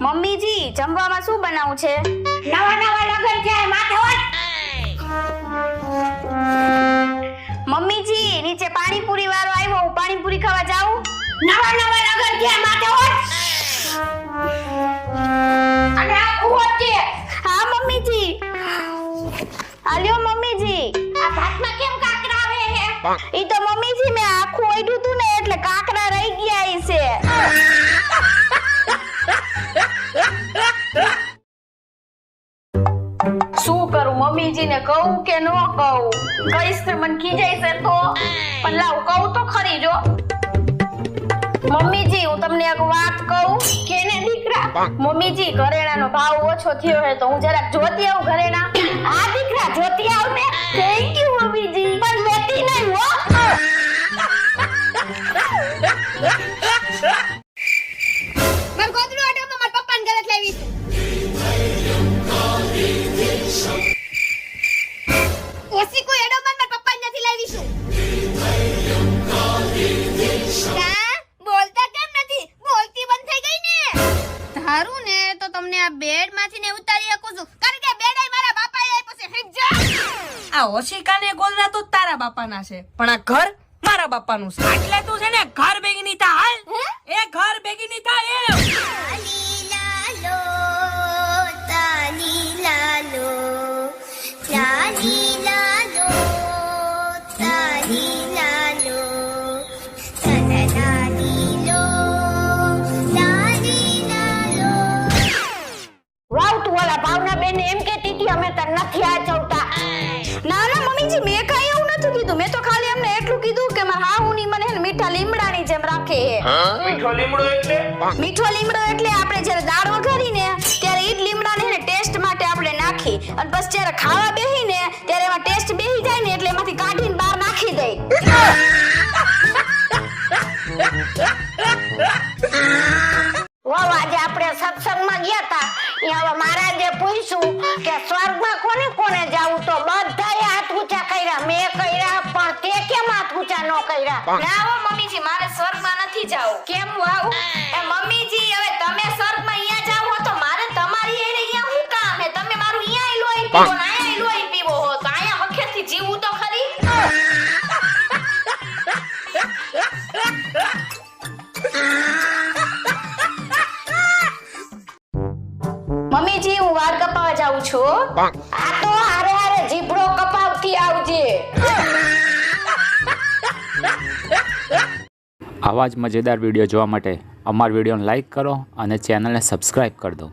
મમ્મીજી જમવામાં શું બનાવું છે? નવા નવા લગન છે માથે હોય. મમ્મીજી નીચે પાણીપુરી વાળો આવ્યો હું પાણીપુરી ખાવા જાઉં? નવા નવા લગન છે માથે હોય. અને આ કુવો છે. હા મમ્મીજી. આલ્યો મમ્મીજી. આ ભાતમાં કેમ કાકરા આવે છે? ઈ તો મમ્મીજી મેં આખું ઓઢ્યું તું ને એટલે કાકરા રહી ગયા છે. શું કરું? મમ્મીજીને કહું કે ન કહું? કહીશ ને મને ખીજાય છે તો? પણ લાવ, કહું તો ખરી જો. મમ્મીજી, હું તમને એક વાત કહું કેને દીકરા, મમ્મીજી, ઘરેણાનો ભાવ ઓછો થયો હે તો હું જરાક જોતી આવું ઘરેણા. આ દીકરા જોતી આવ ને થેન્ક યુ મમ્મીજી. પણ લેતી નહીં હો. પપ્પાને નથી લાવી છું કા બોલતા કેમ નથી? બોલતી બંધ થઈ ગઈ ને. ધારું ને તો તમને આ બેડમાંથી ને ઉતારી શકું છું. કારણ કે બેડ મારા બાપાએ આપ્યો છે હેક આ ઓશિકા ને ગોલરા તો તારા બાપાના છે પણ આ ઘર મારા બાપાનું છે. એટલે તું છે ને ઘર ભેગી ની થા હાલ એ ઘર ભેગી ની થા એ મીઠો લીમડો એટલે? મીઠો લીમડો એટલે આપણે જ્યારે દાળ વઘારીને, ત્યારે ઈ લીમડાને ને ટેસ્ટ માટે આપણે નાખી. અને પછી જ્યારે ખાવા બેહીને, ત્યારે એમાં ટેસ્ટ બેહી જાય ને એટલે એમાંથી કાઢીને બહાર નાખી દે. આજે આપણે સત્સંગમાં ગયા હતા અહીંયા મહારાજે પૂછ્યું કે સ્વર્ગમાં કોને કોને જાવું? તો બધાએ હાથ ઊંચા કર્યા. મેં હાથ કર્યા? ના હો મમ્મીજી મારે સ્વર્ગમાં નથી જાવું. કેમ વાવ એ મમ્મીજી હવે તમે સ્વર્ગમાં અહીંયા જાવ હો તો મારે તમારી એને અહીંયા હું કામ હે? તમે મારું અહીંયા લોહી પીવો ના અહીંયા લોહી પીવો હો તો અહીંયા હખેથી જીવું તો ખરી? મમ્મીજી હું વાળ કપાવા જાઉં છું. આ તો આવા જ મજેદાર વીડિયો જોવા માટે અમાર વિડીયોને લાઇક કરો અને ચેનલને સબસ્ક્રાઈબ કરી દો.